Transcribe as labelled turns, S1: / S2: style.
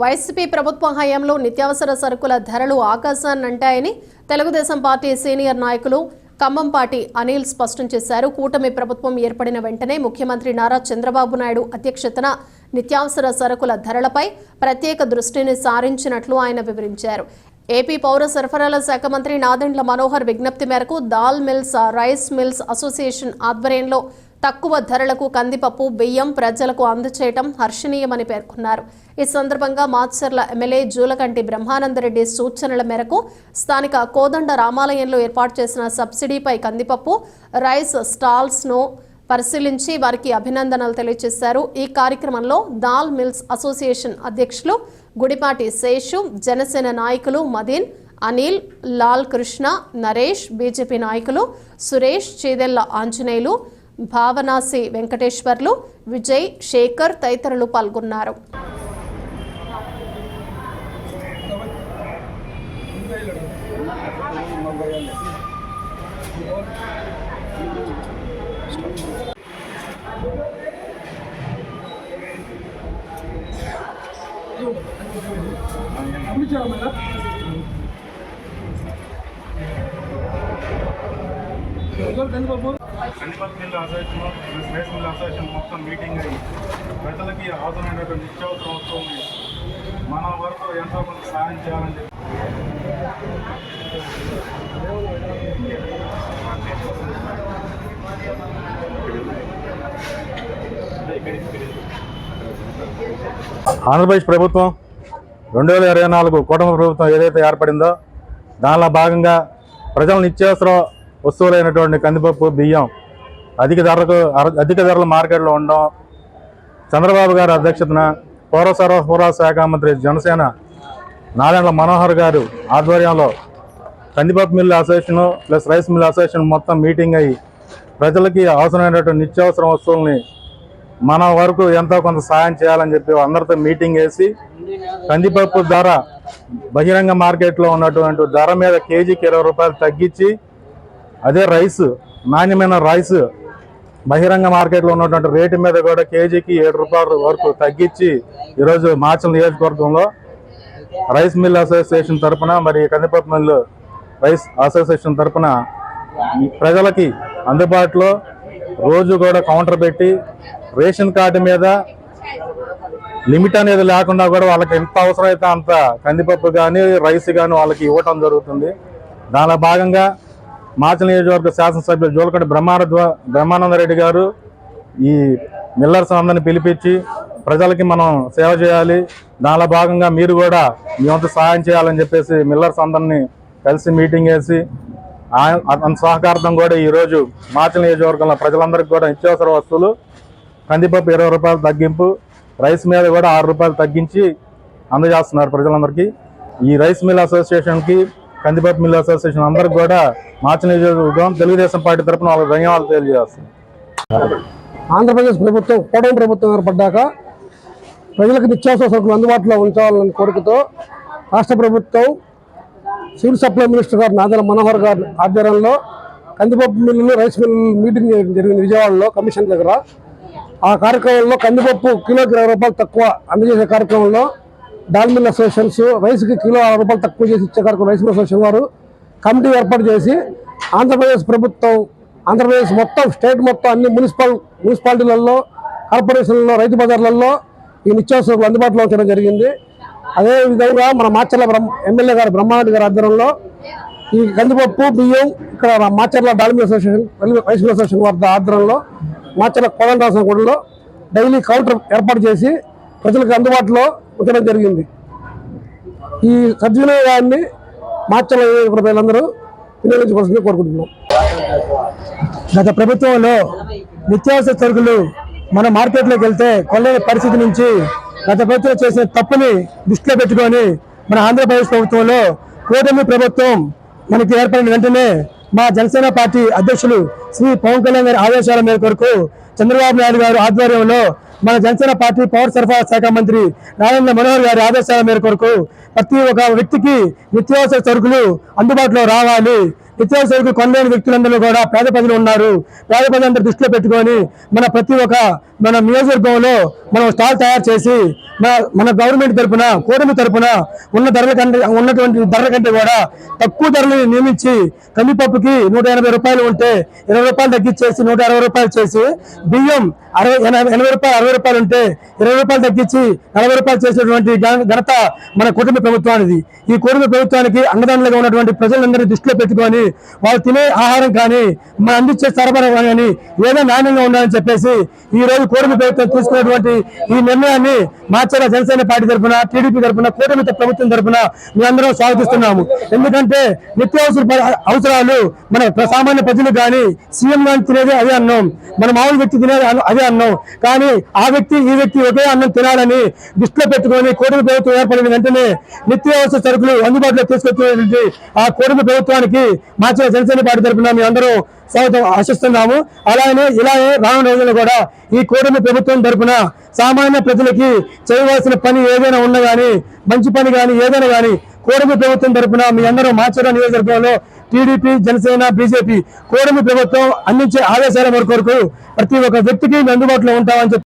S1: YCP ప్రభుత్వ హయాంలో నిత్యావసర సరుకుల ధరలు ఆకాశాన్నంటాయని తెలుగుదేశం పార్టీ సీనియర్ నాయకులు ఖమ్మంపాటి అనిల్ స్పష్టం చేశారు. కూటమి ప్రభుత్వం ఏర్పడిన వెంటనే ముఖ్యమంత్రి నారా చంద్రబాబు నాయుడు అధ్యక్షతన నిత్యావసర సరుకుల ధరలపై ప్రత్యేక దృష్టిని సారించినట్లు ఆయన వివరించారు. ఏపీ పౌర సరఫరాల శాఖ మంత్రి నాదెండ్ల మనోహర్ విజ్ఞప్తి మేరకు dal mills rice mills association ఆధ్వర్యంలో తక్కువ ధరలకు కందిపప్పు బియ్యం ప్రజలకు అందచేయటం హర్షణీయమని పేర్కొన్నారు. ఈ సందర్భంగా మాచర్ల ఎమ్మెల్యే జూలకంటి బ్రహ్మానందరెడ్డి సూచనల మేరకు స్థానిక కోదండ రామాలయంలో ఏర్పాటు చేసిన సబ్సిడీపై కందిపప్పు రైస్ స్టాల్స్ను పరిశీలించి వారికి అభినందనలు తెలియజేశారు. ఈ కార్యక్రమంలో దాల్ మిల్స్ అసోసియేషన్ అధ్యక్షులు గుడిపాటి శేషు జనసేన నాయకులు మదీన్ అనిల్ లాల్ కృష్ణ నరేష్ బీజేపీ నాయకులు సురేష్ చేదెళ్ళ ఆంజనేయులు భావనాసి వెంకటేశ్వర్లు విజయ్ శేఖర్ తదితరులు పాల్గొన్నారు.
S2: కందిపల్ mill association rice mill association మొత్తం మీటింగ్ అయ్యి ప్రజలకి అవసరమైనటువంటి నిత్యావసర వస్తువుల్ని మన వరకు ఎంతో కొంత సహాయం చేయాలని చెప్పి.
S3: ఆంధ్రప్రదేశ్ ప్రభుత్వం రెండు వేల ఇరవై నాలుగు కూటమి ప్రభుత్వం ఏదైతే ఏర్పడిందో దానిలో భాగంగా ప్రజల నిత్యావసర వస్తువులైనటువంటి కందిపప్పు బియ్యం అధిక ధరకు అర- అధిక ధరల మార్కెట్లో ఉండడం చంద్రబాబు గారి అధ్యక్షతన పౌర సరఫరా శాఖ మంత్రి జనసేన నారాయణ మనోహర్ గారు ఆధ్వర్యంలో కందిపప్పు mill association plus rice mill association మొత్తం మీటింగ్ అయ్యి ప్రజలకి అవసరమైనటువంటి నిత్యావసర వస్తువుల్ని మన వరకు ఎంతో కొంత సాయం చేయాలని చెప్పి అందరితో మీటింగ్ వేసి కందిపప్పు ధర బహిరంగ మార్కెట్లో ఉన్నటువంటి ధర మీద కేజీకి ఇరవై రూపాయలు తగ్గించి అదే రైస్ నాణ్యమైన రైస్ బహిరంగ మార్కెట్లో ఉన్నటువంటి రేటు మీద కూడా కేజీకి ఏడు రూపాయల వరకు తగ్గించి ఈరోజు మాచల్ నియోజకవర్గంలో రైస్ మిల్ అసోసియేషన్ తరపున మరి కందిపప్పు మిల్లు రైస్ అసోసియేషన్ తరపున ప్రజలకి అందుబాటులో రోజు కూడా కౌంటర్ పెట్టి రేషన్ కార్డు మీద లిమిట్ అనేది లేకుండా కూడా వాళ్ళకి ఎంత అవసరమైతే అంత కందిపప్పు కానీ రైస్ కానీ వాళ్ళకి ఇవ్వటం జరుగుతుంది. దానిలో భాగంగా మాచల నియోజకవర్గ శాసనసభ్యులు జోలకండి బ్రహ్మానంద బ్రహ్మానందరెడ్డి గారు ఈ మిల్లర్స్ అందరిని పిలిపించి ప్రజలకి మనం సేవ చేయాలి. దానిలో భాగంగా మీరు కూడా మీ వంతు సహాయం చేయాలని చెప్పేసి మిల్లర్స్ అందరినీ కలిసి మీటింగ్ వేసి ఆ- సహకారం కూడా ఈరోజు మాచల నియోజకవర్గంలో ప్రజలందరికీ కూడా నిత్యావసర వస్తువులు కందిపప్పు ఇరవై రూపాయలు తగ్గింపు రైస్ మీద కూడా ఆరు రూపాయలు తగ్గించి అందజేస్తున్నారు ప్రజలందరికీ. ఈ రైస్ మిల్ అసోసియేషన్కి కందిపప్పు మిల్ అసోసియేషన్ అందరికి కూడా మార్చి నియోజకవర్గం తెలుగుదేశం పార్టీ తరఫున వాళ్ళకి ధన్యవాదాలు తెలియజేస్తున్నాం.
S4: ఆంధ్రప్రదేశ్ ప్రభుత్వం కూటమి ప్రభుత్వం ఏర్పడ్డాక ప్రజలకు నిత్యావసర సరుకులు అందుబాటులో ఉంచాలని కోరికతో రాష్ట్ర ప్రభుత్వం సివిల్ సప్లై మినిస్టర్ గారు నాదల మనోహర్ గారి ఆధ్వర్యంలో కందిపప్పు మిల్లులు రైస్ మిల్లు మీటింగ్ జరిగింది విజయవాడలో కమిషన్ దగ్గర. ఆ కార్యక్రమంలో కందిపప్పు కిలోకి ఇరవై రూపాయలు తక్కువ అందజేసే కార్యక్రమంలో డాల్ మిల్ అసోసియేషన్స్ రైస్కి కిలో అరవై రూపాయలు తక్కువ చేసి ఇచ్చే కార్యక్రమం రైస్ మిల్ అసోసియేషన్ వారు కమిటీ ఏర్పాటు చేసి ఆంధ్రప్రదేశ్ ప్రభుత్వం ఆంధ్రప్రదేశ్ మొత్తం స్టేట్ మొత్తం అన్ని మున్సిపల్ మున్సిపాలిటీలలో కార్పొరేషన్లలో రైతు బజార్లలో ఈ నిత్యావసరాలు అందుబాటులో ఉంచడం జరిగింది. అదే విధంగా మన మాచర్ల బ్రహ్మ ఎమ్మెల్యే గారు బ్రహ్మారెడ్డి గారి ఆధ్వర్యంలో ఈ కందిపప్పు బియ్యం ఇక్కడ మాచర్ల డాల్మీ అసోసియేషన్ రైస్ మిల్ అసోసియేషన్ వారి ఆధ్వర్యంలో మాచర్ల కోదండరాసం గుడిలో డైలీ కౌంటర్ ఏర్పాటు చేసి ప్రజలకు అందుబాటులో ఉంచడం జరిగింది. ఈ సద్వినియోగాన్ని మాచర్ల ప్రజలందరూ వినియోగించుకోవాల్సింది కోరుకుంటున్నాం.
S5: గత ప్రభుత్వంలో నిత్యావసర సరుకులు మన మార్కెట్లోకి వెళ్తే కొనలేని పరిస్థితి నుంచి గత ప్రభుత్వం చేసిన తప్పుని దృష్టిలో పెట్టుకొని మన ఆంధ్రప్రదేశ్ ప్రభుత్వంలో కూటమి ప్రభుత్వం మనకి ఏర్పడిన వెంటనే మా జనసేన పార్టీ అధ్యక్షులు శ్రీ పవన్ కళ్యాణ్ గారి ఆదేశాల మేర కొరకు చంద్రబాబు నాయుడు గారి ఆధ్వర్యంలో మన జనసేన పార్టీ పౌర సరఫరా శాఖ మంత్రి నారాయణ మనోహర్ గారి ఆదేశాల మేర కొరకు ప్రతి ఒక్క వ్యక్తికి నిత్యావసర సరుకులు అందుబాటులో రావాలి. నిత్యావసరకు కొనలేని వ్యక్తులందరూ కూడా పేద ప్రజలు ఉన్నారు. పేద ప్రజలందరూ దృష్టిలో పెట్టుకొని మన ప్రతి ఒక్క మన నియోజకవర్గంలో మనం స్టాల్ తయారు చేసి మన మన గవర్నమెంట్ తరపున కూటమి తరపున ఉన్న ధరల కంటే ఉన్నటువంటి ధరల కంటే కూడా తక్కువ ధరలు నియమించి కందిపప్పుకి నూట ఎనభై రూపాయలు ఉంటే ఇరవై రూపాయలు తగ్గించేసి నూట అరవై రూపాయలు చేసి బియ్యం అరవై ఎనభై రూపాయలు అరవై రూపాయలు ఉంటే ఇరవై రూపాయలు తగ్గించి నలభై రూపాయలు చేసినటువంటి ఘనత మన కుటుంబ ప్రభుత్వానికి ఈ కుటుంబ ప్రభుత్వానికి అండదండలుగా ఉన్నటువంటి ప్రజలందరినీ దృష్టిలో పెట్టుకొని వాళ్ళు తినే ఆహారం కానీ మన అందించే సరఫరా కానీ ఏదో నాణ్యంగా ఉండాలని చెప్పేసి ఈ రోజు కూటమి ప్రభుత్వం తీసుకున్నటువంటి ఈ నిర్ణయాన్ని మార్చాల జనసేన పార్టీ తరఫున టీడీపీ తరఫున కూటమి ప్రభుత్వం తరఫున మేమందరం స్వాగతిస్తున్నాము. ఎందుకంటే నిత్యావసర అవసరాలు మన సామాన్య ప్రజలు కానీ సీఎం కానీ తినేది అదే అన్నం. మన మామూలు వ్యక్తి తినేది అదే అన్నం. కానీ ఆ వ్యక్తి ఈ వ్యక్తి ఒకే అన్నం తినాలని దృష్టిలో పెట్టుకొని కూటమి ప్రభుత్వం ఏర్పడిన వెంటనే నిత్యావసర సరుకులు అందుబాటులో తీసుకొచ్చినటువంటి ఆ కూటమి ప్రభుత్వానికి మార్చిన జనసేన పార్టీ తరఫున మేము అందరూ స్వాగతం ఆశిస్తున్నాము. అలానే ఇలాగే రానున్న రోజుల్లో కూడా ఈ కూటమి ప్రభుత్వం తరఫున సామాన్య ప్రజలకి చేయవలసిన పని ఏదైనా ఉన్నా కానీ మంచి పని కానీ ఏదైనా కానీ కూటమి ప్రభుత్వం తరఫున మీ అందరూ మార్చడం నియోజకవర్గంలో టీడీపీ జనసేన బీజేపీ కూటమి ప్రభుత్వం అందించే ఆదేశాల మేరకు ప్రతి ఒక్క వ్యక్తికి మేము అందుబాటులో ఉంటామని చెప్పి